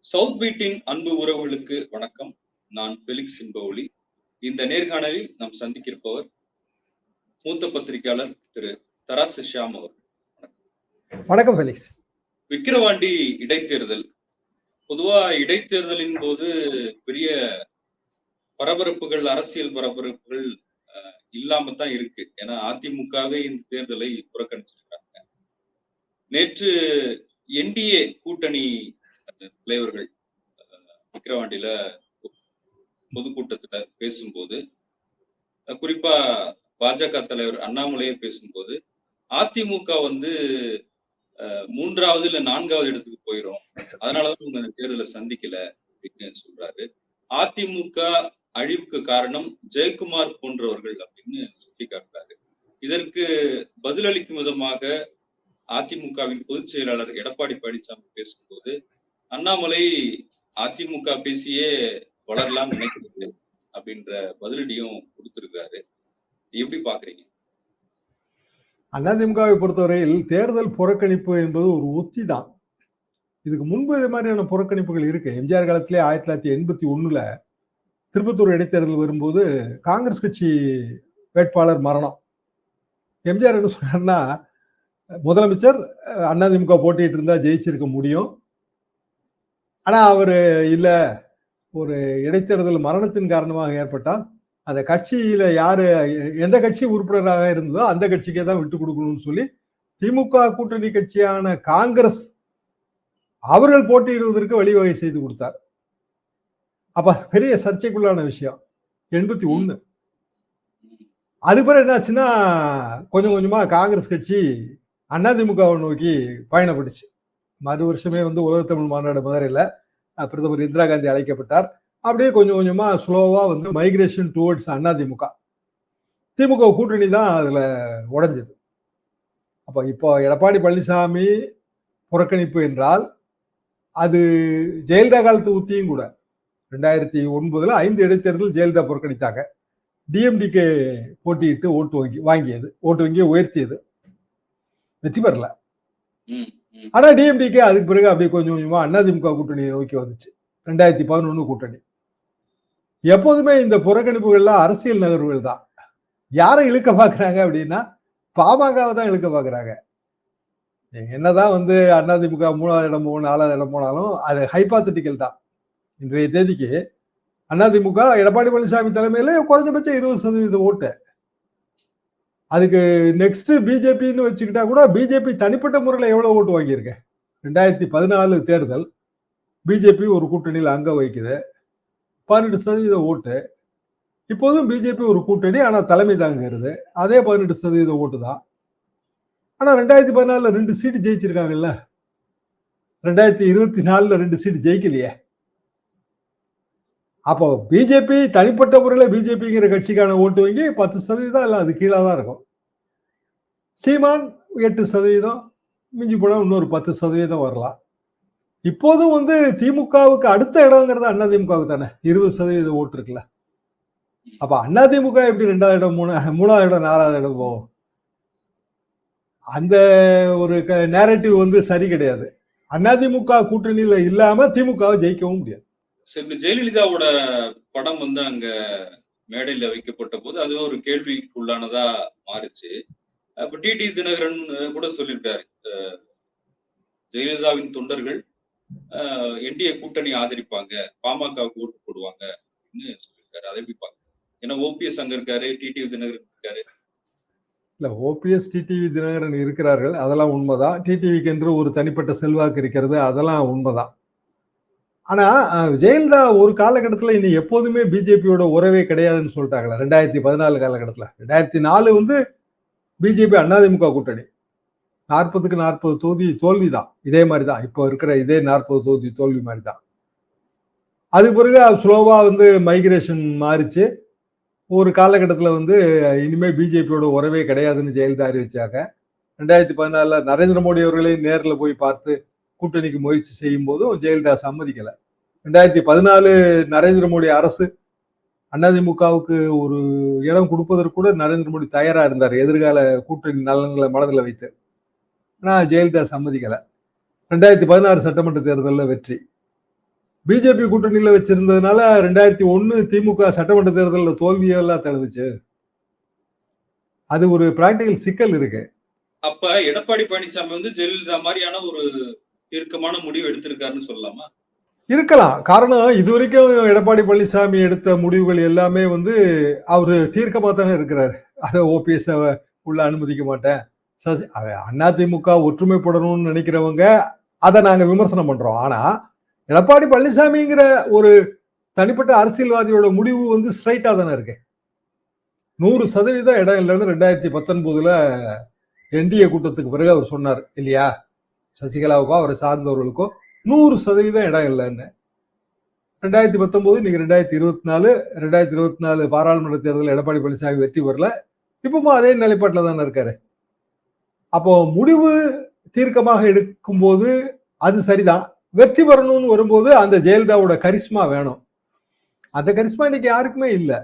South பீட்டின் அன்பு உறவுகளுக்கு வணக்கம். நான் பெலிக்ஸ் சிம்பவுலி. இந்த நேர்காணலில் நாம் சந்திக்கிருப்பவர் மூத்த பத்திரிகையாளர் திரு தராசு ஷியாம் அவர் வணக்கம். ஃபெலிக்ஸ். விக்கிரவாண்டி இடைத்தேர்தல். பொதுவா இடைத்தேர்தலின் போது பெரிய பரபரப்புகள் அரசியல் பரபரப்புகள் இல்லாம தான் இருக்கு. ஏன்னா அதிமுகவே இந்த தேர்தலை புறக்கணிச்சிருக்காங்க. நேற்று என்டிஏ கூட்டணி தலைவர்கள் விக்கிரவாண்டியில பொதுக்கூட்டத்துல பேசும்போது குறிப்பா பாஜக தலைவர் அண்ணாமலையே பேசும்போது அதிமுக வந்து அஹ், மூன்றாவது இல்ல நான்காவது இடத்துக்கு போயிரும். அதனாலதான் உங்க தேர்தலை சந்திக்கல அப்படின்னு சொல்றாரு. அதிமுக அழிவுக்கு காரணம் ஜெயக்குமார் போன்றவர்கள் அப்படின்னு சுட்டி காட்டுறாரு இதற்கு பதிலளிக்கும் விதமாக அதிமுகவின் பொதுச் செயலாளர் எடப்பாடி பழனிசாமி பேசும்போது அண்ணாமலை அதிமுக பேசியே வளரலாம்னு நினைக்கிறது அப்படின்ற பதிலடியும் கொடுத்திருக்காரு எப்படி பாக்குறீங்க? அதிமுகவை பொறுத்தவரையில் தேர்தல் புறக்கணிப்பு என்பது ஒரு உத்தி தான். இதுக்கு முன்பு இது மாதிரியான புறக்கணிப்புகள் இருக்கு. எம்ஜிஆர் காலத்திலே ஆயிரத்தி தொள்ளாயிரத்தி எண்பத்தி ஒண்ணுல திருப்பத்தூர் இடைத்தேர்தல் வரும்போது காங்கிரஸ் கட்சி வேட்பாளர் மரணம். எம்ஜிஆர் என்ன சொன்னார்னா முதலமைச்சர் அஹ், அதிமுக போட்டிட்டு இருந்தா ஜெயிச்சிருக்க முடியும். ஆனால் அவர் இல்லை. ஒரு இடைத்தேர்தல் மரணத்தின் காரணமாக ஏற்பட்டால் அந்த கட்சியில் யார் எந்த கட்சி உறுப்பினராக இருந்ததோ அந்த கட்சிக்கே தான் விட்டு கொடுக்கணும்னு சொல்லி திமுக கூட்டணி கட்சியான காங்கிரஸ் அவர்கள் போட்டியிடுவதற்கு வழிவகை செய்து கொடுத்தார். அப்ப பெரிய சர்ச்சைக்குள்ளான விஷயம். எண்பத்தி ஒன்று அது பிறகு என்னாச்சுன்னா கொஞ்சம் கொஞ்சமா காங்கிரஸ் கட்சி அதிமுகவை நோக்கி பயணப்பட்டுச்சு. மறு வருஷமே வந்து உலக தமிழ் மாநாடு மதுரையில் பிரதமர் இந்திரா காந்தி அழைக்கப்பட்டார். அப்படியே கொஞ்சம் கொஞ்சமாக ஸ்லோவாக வந்து மைக்ரேஷன் டுவர்ட்ஸ் அண்ணா திமுக. திமுக கூட்டணி தான் அதில் உடஞ்சது. அப்போ இப்போ எடப்பாடி பழனிசாமி புறக்கணிப்பு என்றால் அது ஜெயலலிதா காலத்து உத்தியும் கூட ரெண்டாயிரத்தி ஒன்பதுல ஐந்து இடைத்தேர்தல் ஜெயலலிதா புறக்கணித்தாங்க. டிஎம்டிகே போட்டியிட்டு ஓட்டு வங்கி வாங்கியது ஓட்டு வங்கியை உயர்த்தியது. வெற்றி பெறல. ஆனா டிஎம்டிகே அதுக்கு பிறகு அப்படியே கொஞ்சம் கொஞ்சமா அதிமுக கூட்டணியை நோக்கி வந்துச்சு. ரெண்டாயிரத்தி பதினொன்னு கூட்டணி. எப்போதுமே இந்த புறக்கணிப்புகள்லாம் அரசியல் நகர்வுகள் தான். யாரை இழுக்க பாக்குறாங்க அப்படின்னா பாமகவை தான் இழுக்க பாக்குறாங்க. என்னதான் வந்து அதிமுக மூணாவது இடம் போகணும் நாலாவது இடம் போனாலும் அது ஹைபாத்தட்டிக்கல் தான். இன்றைய தேதிக்கு அதிமுக எடப்பாடி பழனிசாமி தலைமையில குறைஞ்சபட்சம் இருபது சதவீத ஓட்டு. அதுக்கு நெக்ஸ்ட் பிஜேபின்னு வச்சுக்கிட்டா கூட பிஜேபி தனிப்பட்ட முறையில் எவ்வளோ ஓட்டு வாங்கியிருக்கு? ரெண்டாயிரத்தி பதினாலு தேர்தல் பிஜேபி ஒரு கூட்டணியில் அங்க வைக்குது. பன்னெண்டு சதவீத ஓட்டு. இப்போதும் பிஜேபி ஒரு கூட்டணி ஆனால் தலைமை தாங்கிறது அதே பதினெட்டு சதவீத ஓட்டு தான். ஆனால் ரெண்டாயிரத்தி பதினாலில் ரெண்டு சீட்டு ஜெயிச்சிருக்காங்கல்ல? ரெண்டாயிரத்தி இருபத்தி நாலில் ரெண்டு சீட்டு ஜெயிக்கலையே. அப்போ பிஜேபி தனிப்பட்ட முறையில் பிஜேபிங்கிற கட்சிக்கான ஓட்டு வங்கி பத்து சதவீதம் இல்லை அது கீழே தான் இருக்கும். சீமான் எட்டு சதவீதம் மிஞ்சி போனால் இன்னொரு பத்து சதவீதம் வரலாம். இப்போதும் வந்து திமுகவுக்கு அடுத்த இடங்கிறது திமுகவுக்கு தானே இருபது சதவீத ஓட்டு இருக்குல்ல. அப்ப திமுக எப்படி ரெண்டாவது இடம் மூணு மூணாவது இடம் நாலாவது இடம் போகும்? அந்த ஒரு நேரட்டிவ் வந்து சரி கிடையாது. அதிமுக கூட்டணியில் இல்லாம திமுகவை ஜெயிக்கவும் முடியாது. சரி ஜெயலலிதாவோட படம் வந்து அங்க மேடையில வைக்கப்பட்ட போது அது ஒரு கேள்விக்குள்ளானதா மாறுச்சு. அப்ப டிடி தினகரன் கூட சொல்லியிருக்காரு. ஜெயலலிதாவின் தொண்டர்கள் என்டிஏ கூட்டணி ஆதரிப்பாங்க பாமகவுக்கு ஓட்டு போடுவாங்க அப்படின்னு சொல்லியிருக்காரு. அதை எப்படி பாக்க ஏன்னா ஓபிஎஸ் அங்க இருக்காரு டிடி தினகரன் இருக்காரு. இல்ல ஓபிஎஸ் டிடிவி தினகரன் இருக்கிறார்கள். அதெல்லாம் உண்மைதான். டிடிவிக்கு என்று ஒரு தனிப்பட்ட செல்வாக்கு இருக்கிறது. அதெல்லாம் உண்மைதான். ஆனா ஜெயலலிதா ஒரு காலகட்டத்தில் இனி எப்போதுமே பிஜேபியோட உறவே கிடையாதுன்னு சொல்லிட்டாங்களே ரெண்டாயிரத்தி பதினாலு காலகட்டத்தில். ரெண்டாயிரத்தி நாலு வந்து பிஜேபி அதிமுக கூட்டணி. நாற்பதுக்கு நாற்பது தொகுதி தோல்வி தான் இதே மாதிரி தான் இப்போ இருக்கிற இதே நாற்பது தொகுதி தோல்வி மாதிரி தான் அதுக்கு பிறகு ஸ்லோவா வந்து மைக்ரேஷன் மாறிச்சு. ஒரு காலகட்டத்தில் வந்து இனிமே பிஜேபியோட உறவே கிடையாதுன்னு ஜெயலலிதா அறிவிச்சாங்க. ரெண்டாயிரத்தி பதினாலில் நரேந்திர மோடி அவர்களையும் நேரில் போய் பார்த்து கூட்டணிக்கு முயற்சி செய்யும் போதும் ஜெயலலிதா சம்மதிக்கலை. ரெண்டாயிரத்தி பதினாலு நரேந்திர மோடி அரசு அதிமுகவுக்கு ஒரு இடம் கொடுப்பதற்கு கூட நரேந்திர மோடி தயாராக இருந்தார் எதிர்கால கூட்டணி நலன்களை மனதில் வைத்து. ஆனா ஜெயலலிதா சம்மதிக்கலை. ரெண்டாயிரத்தி பதினாறு சட்டமன்ற தேர்தலில் வெற்றி. பிஜேபி கூட்டணியில வச்சிருந்ததுனால ரெண்டாயிரத்தி ஒன்று திமுக சட்டமன்ற தேர்தலில் தோல்வியெல்லாம் தழுவுச்சு. அது ஒரு பிராக்டிக்கல் சிக்கல் இருக்கு. அப்ப எடப்பாடி பழனிசாமி வந்து ஜெயலலிதா மாதிரியான ஒரு தீர்க்கமான முடிவு எடுத்திருக்காருன்னு சொல்லலாமா? இருக்கலாம். காரணம் இது வரைக்கும் எடப்பாடி பழனிசாமி எடுத்த முடிவுகள் எல்லாமே வந்து அவர் தீர்க்கமாக தானே இருக்கிறார். அதை ஓபிஎஸ் உள்ள அனுமதிக்க மாட்டேன். சசி அதிமுக ஒற்றுமைப்படணும்னு நினைக்கிறவங்க அதை நாங்க விமர்சனம் பண்றோம். ஆனா எடப்பாடி பழனிசாமிங்கிற ஒரு தனிப்பட்ட அரசியல்வாதியோட முடிவு வந்து ஸ்ட்ரைட்டா தானே இருக்கு. நூறு சதவீதம் இடம் இல்லைன்னு ரெண்டாயிரத்தி பத்தொன்பதுல என்டிஏ கூட்டத்துக்கு பிறகு அவர் சொன்னார் இல்லையா? சசிகலாவுக்கோ அவரை சார்ந்தவர்களுக்கோ நூறு சதவீதம் இடம் இல்லைன்னு. ரெண்டாயிரத்தி பத்தொன்பது இன்னைக்கு ரெண்டாயிரத்தி இருபத்தி நாலு ரெண்டாயிரத்தி இருபத்தி நாலு பாராளுமன்ற தேர்தலில் எடப்பாடி பழனிசாமி வெற்றி பெறல. இப்பவும் அதே நிலைப்பாட்டில் தானே இருக்காரு. அப்போ முடிவு தீர்க்கமாக எடுக்கும்போது அது சரிதான். வெற்றி பெறணும்னு வரும்போது அந்த ஜெயலலிதாவோட கரிஸ்மா வேணும். அந்த கரிஸ்மா இன்னைக்கு யாருக்குமே இல்லை.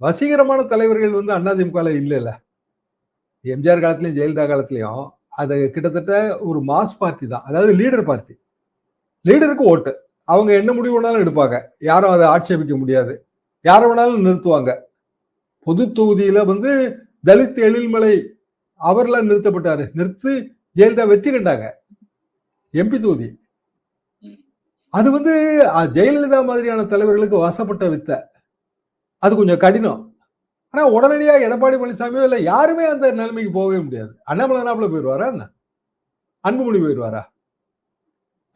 வசீகரமான தலைவர்கள் வந்து அதிமுகல இல்லைல்ல. எம்ஜிஆர் காலத்துலையும் ஜெயலலிதா காலத்துலையும் அது கிட்டத்தட்ட ஒரு மாஸ் பார்ட்டி தான். அதாவது லீடர் பார்ட்டி லீடருக்கு ஓட்டு. அவங்க என்ன முடிவு வேணாலும் எடுப்பாங்க. யாரும் அதை ஆட்சேபிக்க முடியாது. யாரை வேணாலும் நிறுத்துவாங்க. பொது தொகுதியில வந்து தலித் எழில்மலை அவர்லாம் நிறுத்தப்பட்டாரு. நிறுத்து ஜெயலலிதா வெற்றி கண்டாங்க. எம்பி தொகுதி. அது வந்து ஜெயலலிதா மாதிரியான தலைவர்களுக்கு வசப்பட்ட வித்த. அது கொஞ்சம் கடினம். ஆனா உடனடியா எடப்பாடி பழனிசாமியோ இல்ல யாருமே அந்த நிலைமைக்கு போகவே முடியாது. அண்ணாமலை நாப்புல போயிடுவாரா என்ன? அன்புமணி போயிடுவாரா?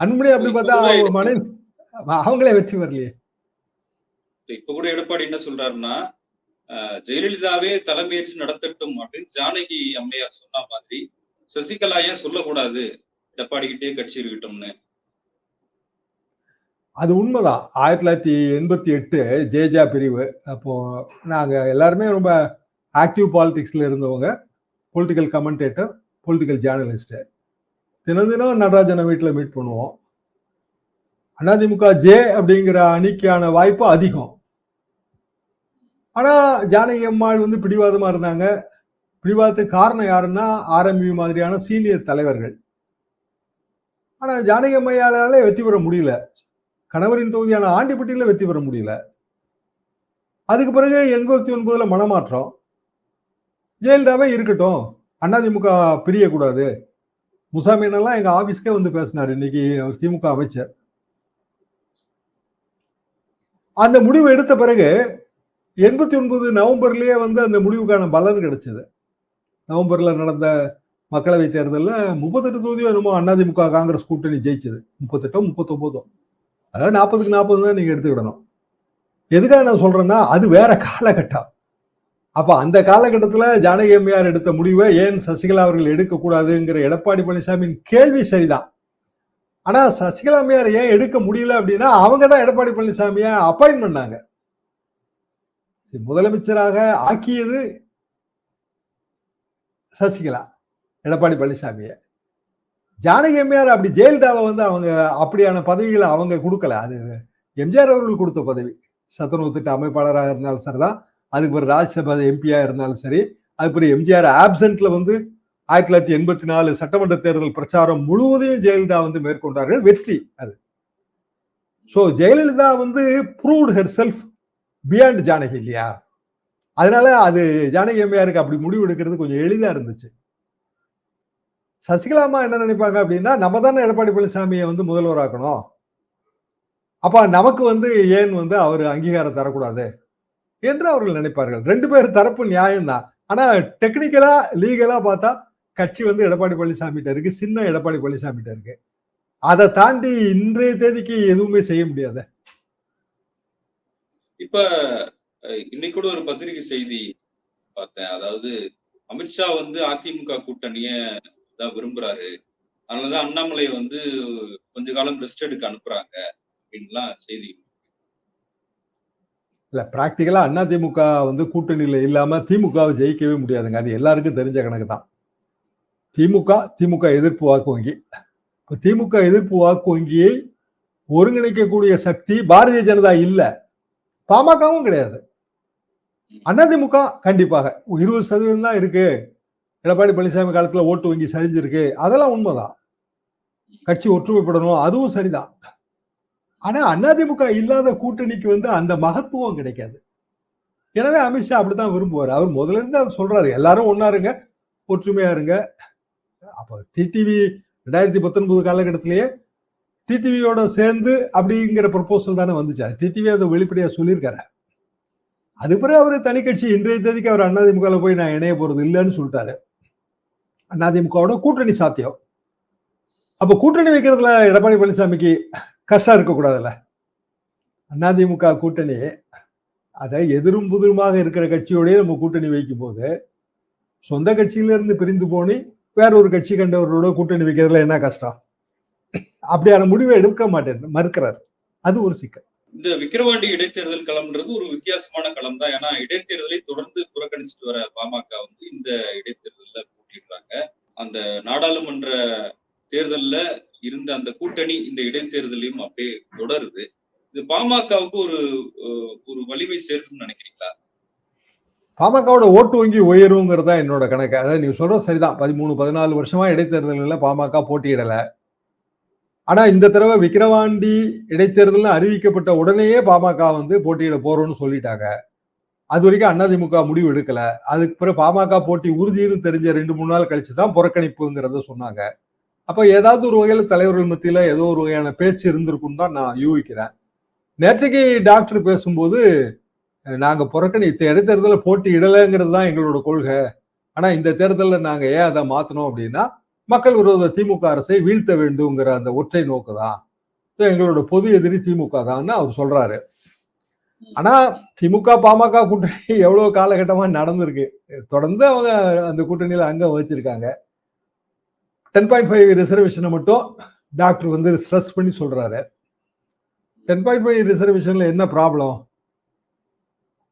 அன்புமணி அப்படி பார்த்தா அவங்க அவங்களே வெற்றி வரலையே இப்ப கூட எடப்பாடி என்ன சொல்றாருன்னா ஜெயலலிதாவே தலைமையேற்று நடத்தட்டும் அப்படின்னு ஜானகி அம்மையார் சொன்ன மாதிரி சசிகலா ஏன் சொல்லக்கூடாது. எடப்பாடி கிட்டே கட்சி இருக்கட்டும்னு. அது உண்மைதான். ஆயிரத்தி தொள்ளாயிரத்தி எண்பத்தி எட்டு ஜேஜா பிரிவு. அப்போ நாங்கள் எல்லாருமே ரொம்ப ஆக்டிவ் பாலிடிக்ஸில் இருந்தவங்க. பொலிட்டிக்கல் கமெண்டேட்டர் பொலிட்டிக்கல் ஜேர்னலிஸ்ட்டு தினம் தினம் நடராஜனை வீட்டில் மீட் பண்ணுவோம். அதிமுக ஜே அப்படிங்கிற அணிக்கான வாய்ப்பு அதிகம். ஆனால் ஜானகி அம்மாள் வந்து பிடிவாதமாக இருந்தாங்க. பிடிவாதத்துக்கு காரணம் யாருன்னா ஆர்எம்பி மாதிரியான சீனியர் தலைவர்கள். ஆனால் ஜானகி அம்மையாலே வெற்றி பெற முடியல. கணவரின் தொகுதியான ஆண்டிப்பட்டியில் வெற்றி பெற முடியல. அதுக்கு பிறகு எண்பத்தி ஒன்பதுல மனமாற்றம். ஜெயலலிதாவே இருக்கட்டும். அதிமுக பிரியக்கூடாது. முசாமினெல்லாம் எங்க ஆபீஸ்க்கே வந்து பேசினார். இன்னைக்கு அவர் திமுக அமைச்சர். அந்த முடிவு எடுத்த பிறகு எண்பத்தி ஒன்பது நவம்பர்லயே வந்து அந்த முடிவுக்கான பலன் கிடைச்சது. நவம்பர்ல நடந்த மக்களவை தேர்தலில் முப்பத்தெட்டு தொகுதியோ என்னமோ அதிமுக காங்கிரஸ் கூட்டணி ஜெயிச்சது. முப்பத்தெட்டோ முப்பத்தொன்பதோ அதாவது நாற்பதுக்கு நாற்பது தான் நீங்கள் எடுத்துக்கிடணும். எதுக்காக நான் சொல்கிறேன்னா அது வேற காலகட்டம். அப்போ அந்த காலகட்டத்தில் ஜானகி அம்மையார் எடுத்த முடிவை ஏன் சசிகலா அவர்கள் எடுக்கக்கூடாதுங்கிற எடப்பாடி பழனிசாமியின் கேள்வி சரிதான். ஆனால் சசிகலா அம்மையார் ஏன் எடுக்க முடியல அப்படின்னா அவங்க தான் எடப்பாடி பழனிசாமியை அப்பாயின்ட் பண்ணாங்க. சரி, முதலமைச்சராக ஆக்கியது சசிகலா எடப்பாடி பழனிசாமியை. ஜானகி எம்ஜிஆர் அப்படி ஜெயலலிதாவை வந்து அவங்க அப்படியான பதவிகளை அவங்க கொடுக்கல. அது எம்ஜிஆர் அவர்கள் கொடுத்த பதவி. சத்துணவு திட்ட அமைப்பாளராக இருந்தாலும் சரிதான். அதுக்கு பிறகு ராஜ்யசபா எம்பியா இருந்தாலும் சரி. அதுக்கு பிறகு எம்ஜிஆர் ஆப்சண்ட்ல வந்து ஆயிரத்தி தொள்ளாயிரத்தி எண்பத்தி நாலு சட்டமன்ற தேர்தல் பிரச்சாரம் முழுவதையும் ஜெயலலிதா வந்து மேற்கொண்டார்கள். வெற்றி அது. ஸோ ஜெயலலிதா வந்து proved herself beyond Janaki இல்லையா? அதனால அது ஜானகி எம்மையாருக்கு அப்படி முடிவு எடுக்கிறது கொஞ்சம் எளிதாக இருந்துச்சு. சசிகலாமா என்ன நினைப்பாங்க அப்படின்னா நம்ம தானே எடப்பாடி பழனிசாமியை வந்து முதல்வராக்கணும். அப்ப நமக்கு வந்து ஏன் வந்து அவர் அங்கீகாரம் தரக்கூடாது என்று அவர்கள் நினைப்பார்கள். ரெண்டு பேர் தரப்பு நியாயம்தான். ஆனா டெக்னிக்கலா லீகலா பார்த்தா கட்சி வந்து எடப்பாடி பழனிசாமிகிட்ட இருக்கு சின்ன எடப்பாடி பழனிசாமிகிட்ட இருக்கு. அதை தாண்டி இன்றைய தேதிக்கு எதுவுமே செய்ய முடியாது. இப்ப இன்னைக்கு கூட ஒரு பத்திரிகை செய்தி பார்த்தேன். அதாவது அமித்ஷா வந்து அதிமுக கூட்டணிய தான் விரும்புறாரு. அதனாலதான் அண்ணாமலை வந்து கொஞ்ச காலம் ரெஸ்ட் எடுக்க அனுப்புறாங்க அப்படின்லாம் செய்தி. இல்ல பிராக்டிக்கலா அண்ணா திமுக வந்து கூட்டணியில இல்லாம திமுகவை ஜெயிக்கவே முடியாதுங்க. அது எல்லாருக்கும் தெரிஞ்ச கணக்கு தான். திமுக திமுக எதிர்ப்பு வாக்கு வங்கி. இப்ப திமுக எதிர்ப்பு வாக்கு வங்கியை ஒருங்கிணைக்கக்கூடிய சக்தி பாரதிய ஜனதா இல்ல. பாமகவும் கிடையாது. அதிமுக கண்டிப்பாக இருபது சதவீதம் தான் இருக்கு. எடப்பாடி பழனிசாமி காலத்துல ஓட்டு வங்கி சரிஞ்சிருக்கு. அதெல்லாம் உண்மைதான். கட்சி ஒற்றுமைப்படணும் அதுவும் சரிதான். ஆனா அதிமுக இல்லாத கூட்டணிக்கு வந்து அந்த மகத்துவம் கிடைக்காது. எனவே அமித்ஷா அப்படித்தான் விரும்புவார். அவர் முதல்ல இருந்து அதை சொல்றாரு. எல்லாரும் ஒன்னா இருங்க ஒற்றுமையா இருங்க. அப்போ டிடிவி ரெண்டாயிரத்தி பத்தொன்பது காலகட்டத்திலேயே டிடிவியோட சேர்ந்து அப்படிங்கிற ப்ரொபோசல் தானே வந்துச்சு. டிடிவி அதை வெளிப்படையா சொல்லியிருக்காரு. அது பிறகு அவர் தனி கட்சி இன்றைய தேதிக்கு அவர் அதிமுகவில் போய் நான் இணைய போறது இல்லைன்னு சொல்லிட்டாரு. அதிமுகவோட கூட்டணி சாத்தியம். அப்போ கூட்டணி வைக்கிறதுல எடப்பாடி பழனிசாமிக்கு கஷ்டம் இருக்கக்கூடாதுல்ல? அதிமுக கூட்டணி அதை எதிரும் புதிருமாக இருக்கிற கட்சியோடய நம்ம கூட்டணி வைக்கும் போது சொந்த கட்சியில இருந்து பிரிந்து போனி வேற ஒரு கட்சி கண்டவர்களோட கூட்டணி வைக்கிறதுல என்ன கஷ்டம்? அப்படியான முடிவை எடுக்க மாட்டேன் மறுக்கிறார். அது ஒரு சிக்கல். இந்த விக்கிரவாண்டி இடைத்தேர்தல் களம்ன்றது ஒரு வித்தியாசமான களம் தான் ஏன்னா இடைத்தேர்தலை தொடர்ந்து புறக்கணிச்சிட்டு வர பாமக வந்து இந்த இடைத்தேர்தலில் போட்டிடுறாங்க அந்த நாடாளுமன்ற தேர்தல்ல இருந்த அந்த கூட்டணி இந்த இடைத்தேர்தலையும் அப்படியே தொடருது. இது பாமகவுக்கு ஒரு ஒரு வலிமை சேர்க்கும்னு நினைக்கிறீங்களா? பாமகவோட ஓட்டு வங்கி உயருங்கிறது தான் என்னோட கணக்கு. அதாவது நீங்க சொல்றது சரிதான். பதிமூணு பதினாலு வருஷமா இடைத்தேர்தல்களில் பாமக போட்டியிடல. ஆனா இந்த தடவை விக்கிரவாண்டி இடைத்தேர்தல் அறிவிக்கப்பட்ட உடனேயே பாமக வந்து போட்டியிட போறோம்னு சொல்லிட்டாங்க. அது வரைக்கும் அதிமுக முடிவு எடுக்கல. அதுக்கு பிறகு பாமக போட்டி உறுதின்னு தெரிஞ்ச ரெண்டு மூணு நாள் கழிச்சு தான் புறக்கணிப்புங்கிறத சொன்னாங்க. அப்ப ஏதாவது ஒரு வகையில் தலைவர்கள் மத்தியில ஏதோ ஒரு வகையான பேச்சு இருந்திருக்கும் தான் நான் யூகிக்கிறேன். நேற்றைக்கு டாக்டர் பேசும்போது நாங்க புறக்கணி இந்த இடைத்தேர்தலில் போட்டி இடலைங்கிறது தான் எங்களோட கொள்கை. ஆனா இந்த தேர்தலில் நாங்க ஏன் அதை மாத்தணும் அப்படின்னா மக்கள் விரோத திமுக அரசை வீழ்த்த வேண்டுங்கிற அந்த ஒற்றை நோக்கு தான். எங்களோட பொது எதிரி திமுக தான்னு அவர் சொல்றாரு. ஆனா திமுக பாமக கூட்டணி எவ்வளவு காலகட்டமா நடந்திருக்கு. தொடர்ந்து அவங்க அந்த கூட்டணியில அங்க வச்சிருக்காங்க. டென் பாயிண்ட் ஃபைவ் ரிசர்வேஷனை மட்டும் டாக்டர் வந்து ஸ்ட்ரெஸ் பண்ணி சொல்றாரு. டென் பாயிண்ட் ஃபைவ் ரிசர்வேஷன்ல என்ன ப்ராப்ளம்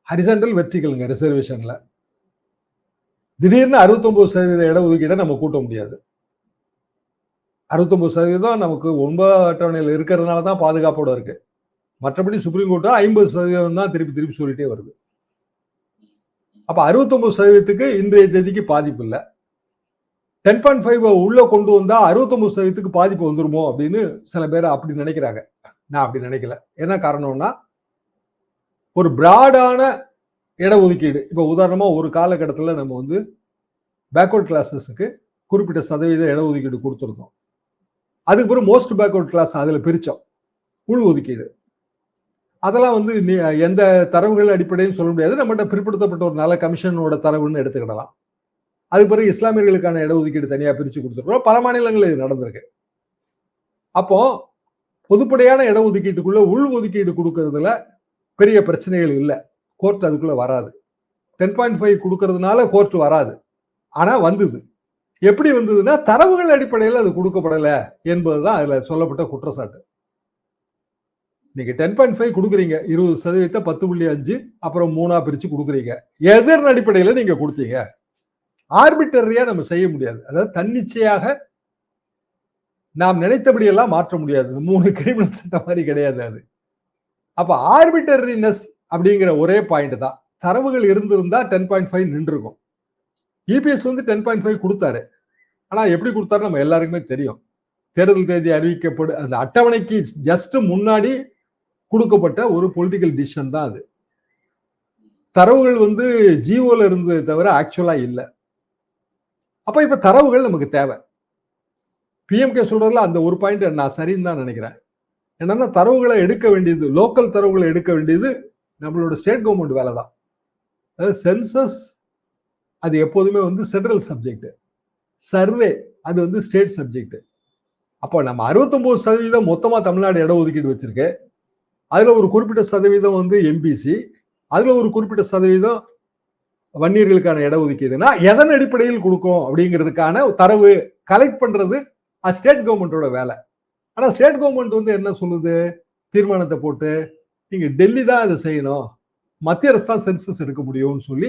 ஹரிசாண்டல் வெர்டிகலுங்க ரிசர்வேஷன்ல திடீர்னு அறுபத்தொன்பது சதவீத இடஒதுக்கீடை நம்ம கூட்ட முடியாது. அறுபத்தொன்பது சதவீதம் நமக்கு ஒன்பதாம் அட்டவணையில் இருக்கிறதுனால தான் பாதுகாப்போட இருக்குது மற்றபடி சுப்ரீம் கோர்ட்டு ஐம்பது சதவீதம் தான் திருப்பி திருப்பி சொல்லிட்டே வருது. அப்போ அறுபத்தொம்பது சதவீதத்துக்கு இன்றைய தேதிக்கு பாதிப்பு இல்லை. டென் பாயிண்ட் ஃபைவ் உள்ளே கொண்டு வந்தால் அறுபத்தொம்பது சதவீதத்துக்கு பாதிப்பு வந்துருமோ அப்படின்னு சில பேர் அப்படி நினைக்கிறாங்க. நான் அப்படி நினைக்கல. என்ன காரணம்னா ஒரு பிராடான இடஒதுக்கீடு. இப்போ உதாரணமாக ஒரு காலகட்டத்தில் நம்ம வந்து பேக்வர்ட் கிளாஸஸுக்கு குறிப்பிட்ட சதவீத இடஒதுக்கீடு கொடுத்துருந்தோம். அதுக்கு பிறகு மோஸ்ட் பேக்வர்ட் கிளாஸ் அதில் பிரித்தோம் உள் ஒதுக்கீடு. அதெல்லாம் வந்து எந்த தரவுகள் அடிப்படையும் சொல்ல முடியாது. நம்மகிட்ட பிற்படுத்தப்பட்ட ஒரு நல்ல கமிஷனோட தரவுன்னு எடுத்துக்கிடலாம். அதுக்கு பிறகு இஸ்லாமியர்களுக்கான இடஒதுக்கீடு தனியாக பிரித்து கொடுத்துருக்கோம். பல மாநிலங்களில் இது நடந்திருக்கு. அப்போ பொதுப்படையான இடஒதுக்கீட்டுக்குள்ள உள் ஒதுக்கீடு கொடுக்கறதுல பெரிய பிரச்சனைகள் இல்லை. கோர்ட் அதுக்குள்ள வராது. டென் பாயிண்ட் ஃபைவ் கொடுக்கறதுனால கோர்ட் வராது. ஆனால் வந்தது. எப்படி வந்ததுன்னா தரவுகள் அடிப்படையில் அது கொடுக்கப்படல என்பதுதான் அதில் சொல்லப்பட்ட குற்றச்சாட்டு. நீங்க டென் பாயிண்ட் ஃபைவ் கொடுக்குறீங்க இருபது சதவீதத்தை பத்து புள்ளி அஞ்சு அப்புறம் மூணா பிரிச்சு கொடுக்குறீங்க. எதிர் அடிப்படையில் நீங்க கொடுத்தீங்க. ஆர்பிட்டரியா நம்ம செய்ய முடியாது. அதாவது தன்னிச்சையாக நாம் நினைத்தபடியெல்லாம் மாற்ற முடியாது. மூணு கிரிமினல் சட்டம் மாதிரி கிடையாது அது. அப்ப ஆர்பிட்டரினஸ் அப்படிங்கிற ஒரே பாயிண்ட் தான். தரவுகள் இருந்திருந்தா டென் பாயிண்ட் ஃபைவ் நின்றுருக்கும். இபிஎஸ் வந்து டென் பாயிண்ட் ஃபைவ் கொடுத்தாரு. ஆனா எப்படி கொடுத்தாரு நம்ம எல்லாருக்குமே தெரியும். தேர்தல் தேதி அறிவிக்கப்படு அந்த அட்டவணைக்கு ஜஸ்ட் முன்னாடி கொடுக்கப்பட்ட ஒரு பொலிட்டிக்கல் டிசிஷன் தான் அது. தரவுகள் வந்து ஜியோவில் இருந்தது தவிர ஆக்சுவலாக இல்லை. அப்போ இப்போ தரவுகள் நமக்கு தேவை. பிஎம்கே சொல்கிறதுல அந்த ஒரு பாயிண்ட் நான் சரின்னு தான் நினைக்கிறேன். என்னன்னா தரவுகளை எடுக்க வேண்டியது லோக்கல் தரவுகளை எடுக்க வேண்டியது நம்மளோட ஸ்டேட் கவர்மெண்ட் வேலை தான். அதாவது சென்சஸ் அது எப்போதுமே வந்து சென்ட்ரல் சப்ஜெக்ட் சர்வே அது வந்து ஸ்டேட் சப்ஜெக்ட் அப்போ நம்ம அறுபத்தொம்போது சதவீதம் மொத்தமாக தமிழ்நாடு இட ஒதுக்கீடு வச்சிருக்கு. அதில் ஒரு குறிப்பிட்ட சதவீதம் வந்து எம்பிசி அதில் ஒரு குறிப்பிட்ட சதவீதம் வன்னியர்களுக்கான இட ஒதுக்கீடுனா எதன் அடிப்படையில் கொடுக்கும் அப்படிங்கிறதுக்கான தரவு கலெக்ட் பண்ணுறது ஸ்டேட் கவர்மெண்ட்டோட வேலை. ஆனால் ஸ்டேட் கவர்மெண்ட் வந்து என்ன சொல்லுது? தீர்மானத்தை போட்டு நீங்கள் டெல்லி தான் அதை செய்யணும் மத்திய அரசு தான் சென்சஸ் எடுக்க முடியும்னு சொல்லி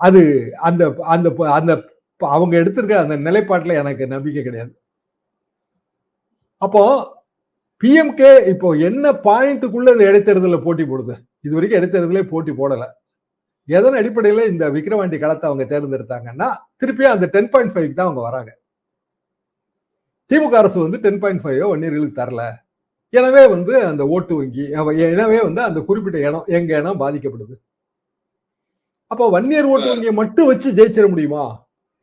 அது அந்த அந்த அந்த அவங்க எடுத்திருக்க அந்த நிலைப்பாட்டில் எனக்கு நம்பிக்கை கிடையாது. அப்போ பிஎம்கே இப்போ என்ன பாயிண்ட்டுக்குள்ள இந்த இடைத்தேர்தலில் போட்டி போடுது? இது வரைக்கும் இடைத்தேர்தலே போட்டி போடல. எதன் அடிப்படையில் இந்த விக்ரவாண்டி களத்தை அவங்க தேர்ந்தெடுத்தாங்கன்னா திருப்பியும் அந்த டென் பாயிண்ட் ஃபைவ் தான் அவங்க வராங்க. திமுக அரசு வந்து டென் பாயிண்ட் ஃபைவ் வன்னியர்களுக்கு தரல. எனவே வந்து அந்த ஓட்டு வங்கி எனவே வந்து அந்த குறிப்பிட்ட இடம் எங்க இடம் பாதிக்கப்படுது. அப்போ வன்னியர் ஓட்டு வங்கியை மட்டும் வச்சு ஜெயிச்சிட முடியுமா?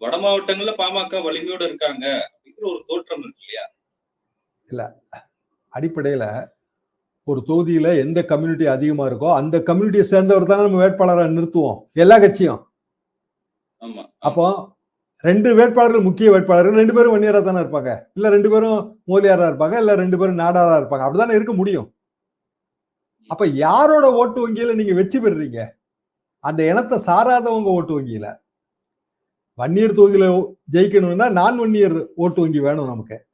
வட மாவட்டங்கள்ல பாமக வலிமையோட இருக்காங்க அப்படிங்கிற ஒரு தோற்றம் இருக்கு இல்லையா? அடிப்படையில ஒரு தொகுதியில எந்த கம்யூனிட்டி அதிகமா இருக்கோ அந்த கம்யூனிட்டியை சேர்ந்தவர் தானே நம்ம வேட்பாளரை நிறுத்துவோம். எல்லா கட்சியும். ஆமா. அப்போ ரெண்டு வேட்பாளர்கள் முக்கிய வேட்பாளர்கள் ரெண்டு பேரும் வன்னியரா தானே இருப்பாங்க. இல்ல ரெண்டு பேரும் மோதியாரா இருப்பாங்க இல்ல ரெண்டு பேரும் நாடாரா இருப்பாங்க. அப்படிதானே இருக்க முடியும். அப்ப யாரோட ஓட்டு வங்கியில நீங்க வெற்றி பெறுறீங்க? அந்த இனத்தை சாராதவங்க ஓட்டு வங்கியில. வன்னியர் தொகுதியில ஜெயிக்கணும்னா நான் வன்னியர் ஓட்டு வங்கி வேணும் நமக்கு.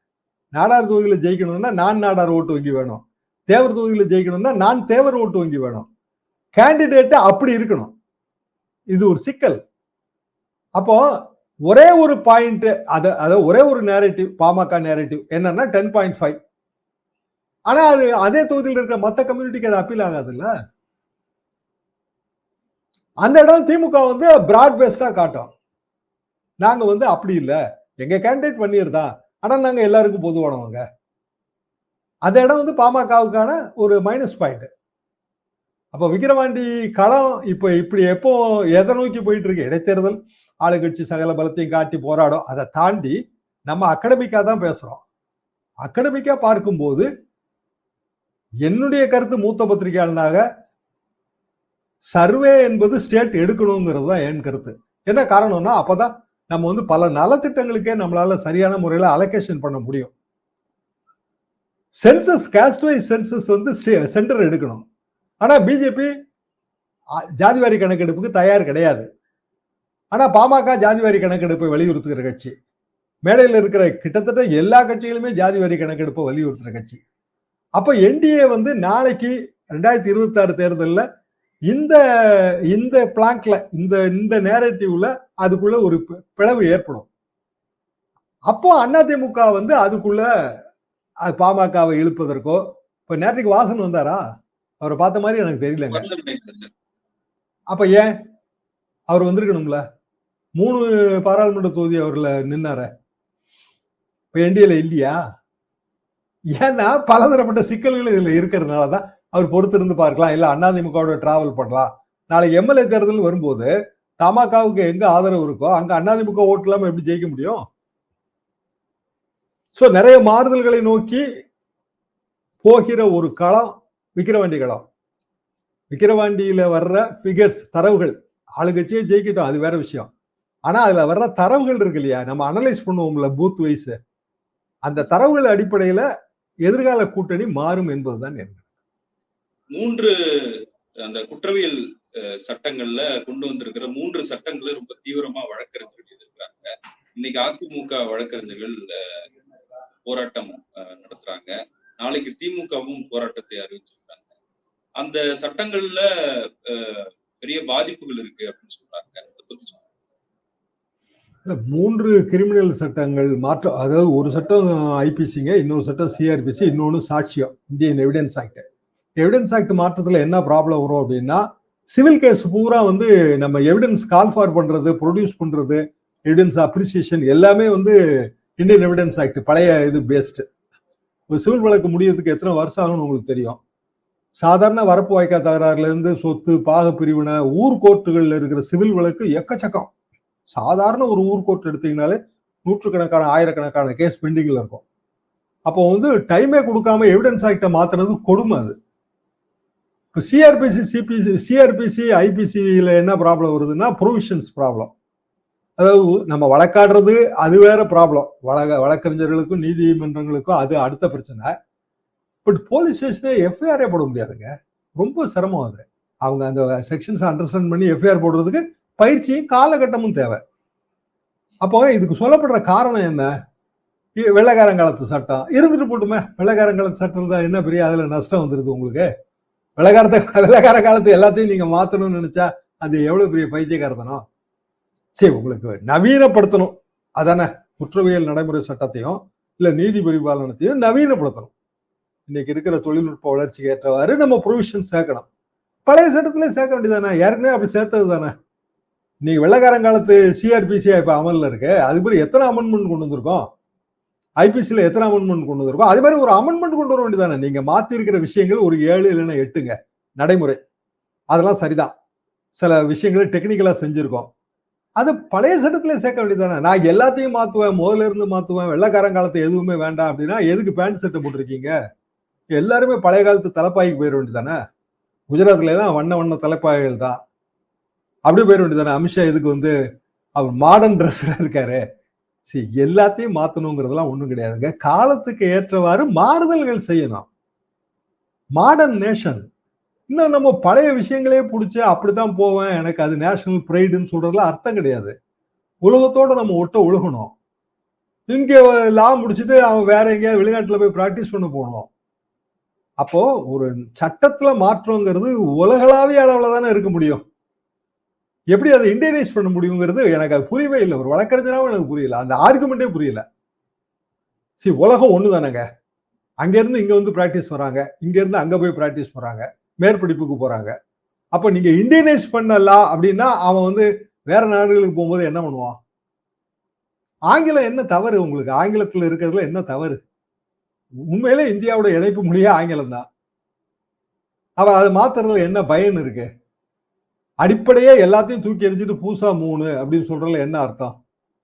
நாடார் தொகுதியில் ஜெயிக்கணும்னா நான் நாடார் ஓட்டு வங்கி வேணும். தேவர் தொகுதியில் ஜெயிக்கணும்னா நான் தேவர் ஓட்டு வங்கி வேணும். கேண்டிடேட்டு அப்படி இருக்கணும். இது ஒரு சிக்கல். அப்போ ஒரே ஒரு பாயிண்ட் அதை அதை ஒரே ஒரு நேரேட்டிவ் பாமக நேரேட்டிவ் என்னன்னா டென் பாயிண்ட் ஃபைவ் ஆனா அது அதே தொகுதியில் இருக்கிற மற்ற கம்யூனிட்டிக்கு அது அப்பீல் ஆகாதுல்ல? அந்த இடம் திமுக வந்து பிராட் பேஸ்டா காட்டும். நாங்க வந்து அப்படி இல்லை. எங்க கேண்டிடேட் பண்ணியிருந்தான் ஆனால் நாங்கள் எல்லாருக்கும் பொதுவானவங்க. அந்த இடம் வந்து பாமகவுக்கான ஒரு மைனஸ் பாயிண்ட் அப்போ விக்கிரவாண்டி களம் இப்போ இப்படி எப்போ எதை நோக்கி போயிட்டு இருக்கு இடைத்தேர்தல் ஆளுங்கட்சி சகல பலத்தையும் காட்டி போராடும். அதை தாண்டி நம்ம அகடமிக்காக தான் பேசுகிறோம் அகடமிக்காக பார்க்கும்போது என்னுடைய கருத்து மூத்த பத்திரிகையாளனாக சர்வே என்பது ஸ்டேட் எடுக்கணுங்கிறது தான் என் கருத்து. என்ன காரணம்னா அப்போதான் நம்ம வந்து பல நலத்திட்டங்களுக்கே நம்மளால சரியான முறையில் அலோகேஷன் பண்ண முடியும். சென்சஸ் காஸ்ட் வைஸ் சென்சஸ் வந்து சென்டர் எடுக்கணும். ஆனால் பிஜேபி ஜாதிவாரி கணக்கெடுப்புக்கு தயார் கிடையாது. ஆனால் பாமக ஜாதிவாரி கணக்கெடுப்பை வலியுறுத்துகிற கட்சி. மேடையில் இருக்கிற கிட்டத்தட்ட எல்லா கட்சிகளுமே ஜாதிவாரி கணக்கெடுப்பை வலியுறுத்துகிற கட்சி. அப்போ என்டிஏ வந்து நாளைக்கு ரெண்டாயிரத்தி இருபத்தாறு தேர்தலில் இந்த இந்த பிளாங்க்ல இந்த இந்த நேரட்டிவ்ல அதுக்குள்ள ஒரு பிளவு ஏற்படும். அப்போ அதிமுக வந்து அதுக்குள்ள அது பாமகவை இழுப்பதற்கோ இப்ப நேற்றுக்கு வாசன் வந்தாரா? அவரை பார்த்த மாதிரி எனக்கு தெரியலங்க. அப்ப ஏன்? அவர் வந்திருக்கணும்ல. மூணு பாராளுமன்ற தொகுதி அவர்ல நின்னார. இப்ப என்டிஏல இல்லையா? ஏன்னா பலதரப்பட்ட சிக்கல்கள் இதுல இருக்கிறதுனால தான் அவர் பொறுத்திருந்து பார்க்கலாம். இல்லை அதிமுகவோட டிராவல் பண்ணலாம். நாளைக்கு எம்எல்ஏ தேர்தல் வரும்போது தமாகாவுக்கு எங்க ஆதரவு இருக்கோ அங்க அதிமுக ஓட்டு இல்லாம எப்படி ஜெயிக்க முடியும்? ஸோ நிறைய மாறுதல்களை நோக்கி போகிற ஒரு களம் விக்கிரவாண்டி களம். விக்கிரவாண்டியில வர்ற ஃபிகர்ஸ் தரவுகள் ஆளுங்கட்சியே ஜெயிக்கட்டும் அது வேற விஷயம். ஆனா அதுல வர்ற தரவுகள் இருக்கு இல்லையா? நம்ம அனலைஸ் பண்ணுவோம்ல பூத் வைஸ் அந்த தரவுகள் அடிப்படையில எதிர்கால கூட்டணி மாறும் என்பதுதான் என்ன மூன்று அந்த குற்றவியல் சட்டங்கள்ல கொண்டு வந்திருக்கிற மூன்று சட்டங்களை ரொம்ப தீவிரமா வழக்கறிஞர்கள் எதிர்க்கிறாங்க இன்னைக்கு அதிமுக வழக்கறிஞர்கள் போராட்டம் அஹ், நடத்துறாங்க. நாளைக்கு திமுகவும் போராட்டத்தை அறிவிச்சிருக்காங்க. அந்த சட்டங்கள்ல அஹ், பெரிய பாதிப்புகள் இருக்கு அப்படின்னு சொல்றாங்க. அதை பத்தி சொல்றாங்க மூன்று கிரிமினல் சட்டங்கள் மாற்றம் அதாவது ஒரு சட்டம் ஐபிசிங்க இன்னொரு சட்டம் சிஆர்பிசி இன்னொன்னு சாட்சியம் Indian evidence act. Evidence act மாற்றத்தில் என்ன ப்ராப்ளம் வரும் அப்படின்னா சிவில் கேஸ் பூரா வந்து நம்ம எவிடன்ஸ் கால் ஃபார் பண்றது ப்ரொடியூஸ் பண்றது எவிடன்ஸ் அப்ரிசியேஷன் எல்லாமே வந்து இந்தியன் எவிடன்ஸ் ஆக்ட் பழைய இது பேஸ்டு ஒரு சிவில் வழக்கு முடியறதுக்கு எத்தனை வருஷம் ஆகும்னு உங்களுக்கு தெரியும். சாதாரண வரப்பு வாய்க்கா தகராறுலேருந்து சொத்து பாக பிரிவினை ஊர் கோர்ட்டுகளில் இருக்கிற சிவில் வழக்கு எக்கச்சக்கம். சாதாரண ஒரு ஊர் கோர்ட் எடுத்தீங்கனாலே நூற்றுக்கணக்கான ஆயிரக்கணக்கான கேஸ் பெண்டிங்கில் இருக்கும். அப்போ வந்து டைமே கொடுக்காம எவிடன்ஸ் ஆக்டை மாத்துறது கொடுமை அது. சிஆர்பிசி சிபிசி சிஆர்பிசி ஐபிசியில் என்ன ப்ராப்ளம் வருதுன்னா ப்ரொவிஷன்ஸ் ப்ராப்ளம் அதாவது நம்ம வழக்காடுறது அது வேற ப்ராப்ளம் வழக்க வழக்கறிஞர்களுக்கும் நீதிமன்றங்களுக்கும் அது அடுத்த பிரச்சனை. பட் போலீஸ் ஸ்டேஷனே எஃப்ஐஆரே போட முடியாதுங்க. ரொம்ப சிரமம் அது. அவங்க அந்த செக்ஷன்ஸ் அண்டர்ஸ்டாண்ட் பண்ணி எஃப்ஐஆர் போடுறதுக்கு பயிற்சியும் காலகட்டமும் தேவை. அப்போ இதுக்கு சொல்லப்படுற காரணம் என்ன? இ- வெள்ளைக்காரங்காலத்து சட்டம். இருந்துட்டு போட்டுமே வெள்ளைக்காரங்காலத்து சட்டம் தான் என்ன பெரிய அதில் நஷ்டம் வந்துருது உங்களுக்கு? வெள்ளைக்காரத்தை வெள்ளைக்கார காலத்து எல்லாத்தையும் நீங்க மாத்தணும்னு நினைச்சா அது எவ்வளவு பெரிய பைத்தியகாரத்தனம் சரி உங்களுக்கு நவீனப்படுத்தணும். அதானே? குற்றவியல் நடைமுறை சட்டத்தையும் இல்ல நீதி பரிபாலனத்தையும் நவீனப்படுத்தணும். இன்னைக்கு இருக்கிற தொழில்நுட்ப வளர்ச்சிக்கு ஏற்றவாறு நம்ம ப்ரொவிஷன் சேர்க்கணும். பழைய சட்டத்திலே சேர்க்க வேண்டியதானே ஏற்கனவே அப்படி சேர்த்தது தானே நீ வெள்ளக்காரங்காலத்து சிஆர்பிசியா இப்ப அமல்ல இருக்கு. அதுக்கு எத்தனை அமெண்ட்மெண்ட் கொண்டு வந்திருக்கோம்? ஐபிசியில் எத்தனை அமெண்ட்மெண்ட் கொண்டு வந்திருக்கோம் அதே மாதிரி ஒரு அமெண்ட்மெண்ட் கொண்டு வர வேண்டியதானே நீங்கள் மாற்றிருக்கிற விஷயங்கள் ஒரு ஏழு இல்லைன்னா எட்டுங்க நடைமுறை. அதெல்லாம் சரிதான். சில விஷயங்களை டெக்னிக்கலாக செஞ்சுருக்கோம். அது பழைய சட்டத்திலே சேர்க்க வேண்டியதானே நான் எல்லாத்தையும் மாற்றுவேன் முதல்ல இருந்து மாற்றுவேன் வெள்ளக்காரன் காலத்தை எதுவுமே வேண்டாம் அப்படின்னா எதுக்கு பேண்ட் சட்டை போட்டிருக்கீங்க? எல்லாருமே பழைய காலத்து தலைப்பாய்க்கு போயிட வேண்டியதானே குஜராத்ல எல்லாம் வண்ண வண்ண தலைப்பாய்கள் தான். அப்படி போயிட வேண்டியதானே அமித்ஷா இதுக்கு வந்து அவர் மாடர்ன் ட்ரெஸ்ல இருக்காரு. சரி எல்லாத்தையும் மாற்றணுங்கிறதெல்லாம் ஒன்றும் கிடையாதுங்க. காலத்துக்கு ஏற்றவாறு மாறுதல்கள் செய்யணும். மாடர்ன் நேஷன் இன்னும் நம்ம பழைய விஷயங்களே பிடிச்சி அப்படித்தான் போவேன். எனக்கு அது நேஷனல் ப்ரைடுன்னு சொல்றதுல அர்த்தம் கிடையாது. உலகத்தோட நம்ம ஒட்ட ஒழுகணும். இங்கே லா முடிச்சுட்டு அவன் வேற எங்கேயாவது வெளிநாட்டில் போய் ப்ராக்டிஸ் பண்ண போகணும். அப்போ ஒரு சட்டத்துல மாற்றங்கிறது உலகளாவிய அளவில் தானே இருக்க முடியும். எப்படி அதை இண்டியனைஸ் பண்ண முடியுங்கிறது எனக்கு அது புரியவே இல்லை. ஒரு வழக்கறிஞராகவும் எனக்கு புரியல. அந்த ஆர்குமெண்ட்டே புரியல. சரி உலகம் ஒன்று தானேங்க அங்கேருந்து இங்கே வந்து ப்ராக்டிஸ் வராங்க. இங்கேருந்து அங்கே போய் ப்ராக்டிஸ் போகிறாங்க மேற்படிப்புக்கு போகிறாங்க அப்போ நீங்கள் இண்டியனைஸ் பண்ணலாம் அப்படின்னா அவன் வந்து வேற நாடுகளுக்கு போகும்போது என்ன பண்ணுவான்? ஆங்கிலம் என்ன தவறு உங்களுக்கு? ஆங்கிலத்தில் இருக்கிறதுல என்ன தவறு? உண்மையிலே இந்தியாவோட இணைப்பு மொழியே ஆங்கிலம் தான். அவன் அதை மாத்துறதுல என்ன பயன் இருக்கு? அடிப்படையே எல்லாத்தையும் தூக்கி எறிஞ்சிட்டு பூசா மூணு அப்படின்னு சொல்றதுல என்ன அர்த்தம்?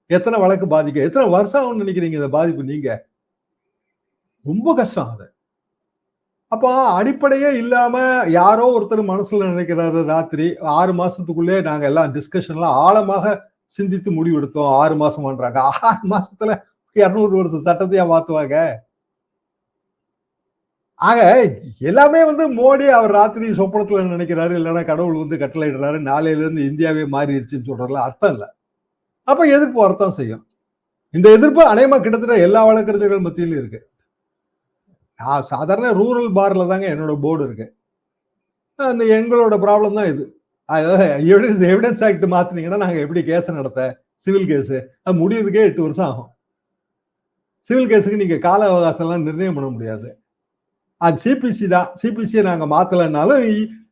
எத்தனை வழக்கு பாதிக்க எத்தனை வருஷம் ஆகும்னு நினைக்கிறீங்க இந்த பாதிப்பு நீங்க? ரொம்ப கஷ்டம் அது. அப்போ அடிப்படையே இல்லாம யாரோ ஒருத்தர் மனசுல நினைக்கிறாரு ராத்திரி ஆறு மாசத்துக்குள்ளே நாங்க எல்லாம் டிஸ்கஷன்லாம் ஆழமாக சிந்தித்து முடிவெடுத்தோம். ஆறு மாசம் பண்றாங்க ஆறு மாசத்துல இரநூறு வருஷம் சட்டத்தையா மாத்துவாங்க? ஆக எல்லாமே வந்து மோடி அவர் ராத்திரி சொப்பனத்துல நினைக்கிறாரு இல்லைன்னா கடவுள் வந்து கட்டளையிடுறாரு நாளையிலேருந்து இந்தியாவே மாறிடுச்சுன்னு சொல்றதுல அர்த்தம் இல்லை. அப்போ எதிர்ப்பு அர்த்தம் செய்யும். இந்த எதிர்ப்பு அநேகமாக கிட்டத்தட்ட எல்லா வழக்கறிஞர்கள் மத்தியிலும் இருக்கு. நான் சாதாரண ரூரல் பாரில் தாங்க என்னோட போர்டு இருக்கு. அந்த எங்களோட ப்ராப்ளம் தான் இது. அதாவது எவிடன்ஸ் ஆக்ட் மாத்தினீங்கன்னா நாங்கள் எப்படி கேஸ் நடத்த சிவில் கேஸு அது முடியறதுக்கே எட்டு வருஷம் ஆகும். சிவில் கேஸுக்கு நீங்கள் கால அவகாசம்லாம் நிர்ணயம் பண்ண முடியாது. அது சிபிசி தான். சிபிசியை நாங்கள் மாற்றலைன்னாலும்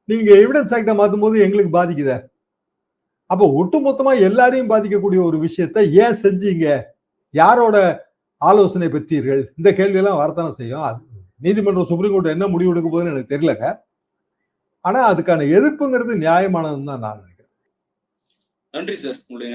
நீங்கள் எவிடன்ஸ் ஆக்டை மாற்றும் போது எங்களுக்கு பாதிக்குதே. அப்போ ஒட்டுமொத்தமாக எல்லாரையும் பாதிக்கக்கூடிய ஒரு விஷயத்த ஏன் செஞ்சீங்க? யாரோட ஆலோசனை பெற்றீர்கள்? இந்த கேள்வியெல்லாம் வரத்தானே செய்யும். அது நீதிமன்றம் சுப்ரீம் கோர்ட் என்ன முடிவு எடுக்க போகுதுன்னு எனக்கு தெரியலங்க ஆனால் அதுக்கான எதிர்ப்புங்கிறது நியாயமானதுன்னு தான் நான் நினைக்கிறேன். நன்றி சார். உங்களுடைய